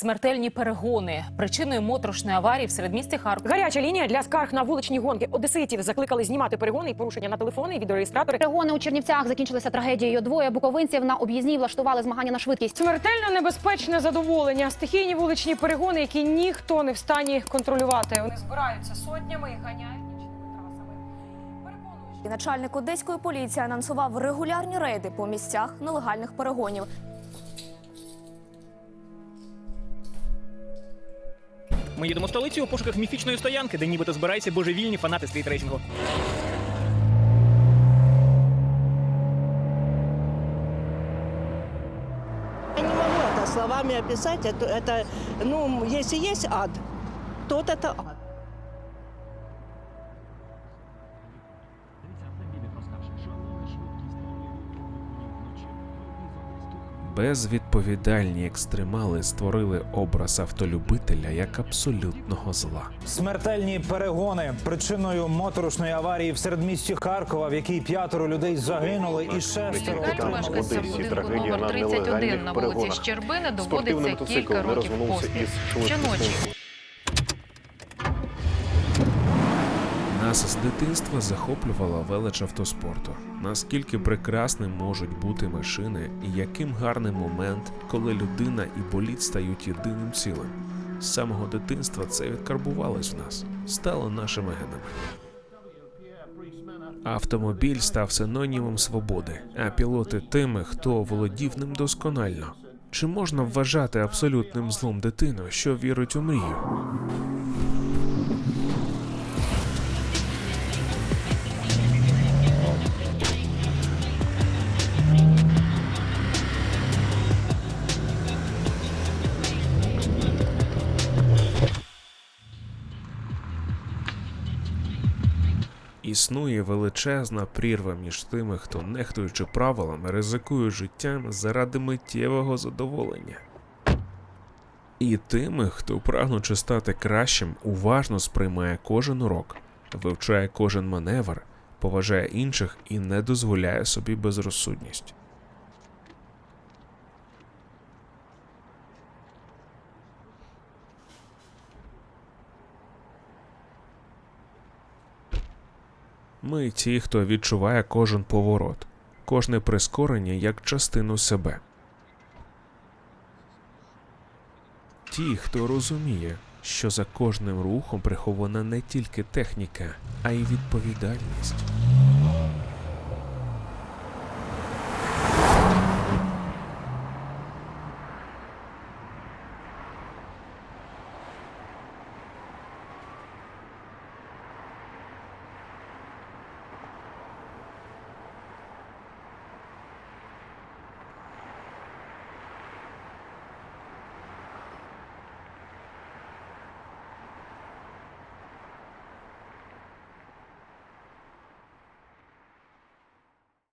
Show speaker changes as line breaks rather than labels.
Смертельні перегони причиною моторошної аварії в середмісті Харкова.
Гаряча лінія для скарг на вуличні гонки. Одеситів закликали знімати перегони і порушення на телефони і відеореєстратори.
Перегони у Чернівцях закінчилися трагедією. Двоє буковинців на об'їзній влаштували змагання на швидкість.
Смертельно небезпечне задоволення. Стихійні вуличні перегони, які ніхто не в стані контролювати. Вони збираються сотнями і ганяють
Начальник одеської поліції анонсував регулярні рейди по місцях нелегальних перегонів.
Ми їдемо в столицю у пошуках міфічної стоянки, де нібито збираються божевільні фанати стрітрейсингу.
Я не могу это словами описать. Это, это, ну, если есть ад, то вот это ад.
Безвідповідальні екстремали створили образ автолюбителя як абсолютного зла.
Смертельні перегони причиною моторошної аварії в середмісті Харкова, в якій п'ятеро людей загинули і шестеро
Одесі
будинку
трагедія
номер
на
31
нелегальних
на вулиці
перегонах.
Щербини доводиться кілька років поспіль. Щоночі
Нас з дитинства захоплювала велич автоспорту. Наскільки прекрасним можуть бути машини, і яким гарним момент, коли людина і боліт стають єдиним цілим. З самого дитинства це відкарбувалось в нас, стало нашими генами. Автомобіль став синонімом свободи, а пілоти тими, хто володів ним досконально. Чи можна вважати абсолютним злом дитину, що вірить у мрію? Існує величезна прірва між тими, хто, нехтуючи правилами, ризикує життям заради миттєвого задоволення. І тими, хто, прагнучи стати кращим, уважно сприймає кожен урок, вивчає кожен маневр, поважає інших і не дозволяє собі безрозсудність. Ми ті, хто відчуває кожен поворот, кожне прискорення як частину себе. Ті, хто розуміє, що за кожним рухом прихована не тільки техніка, а й відповідальність.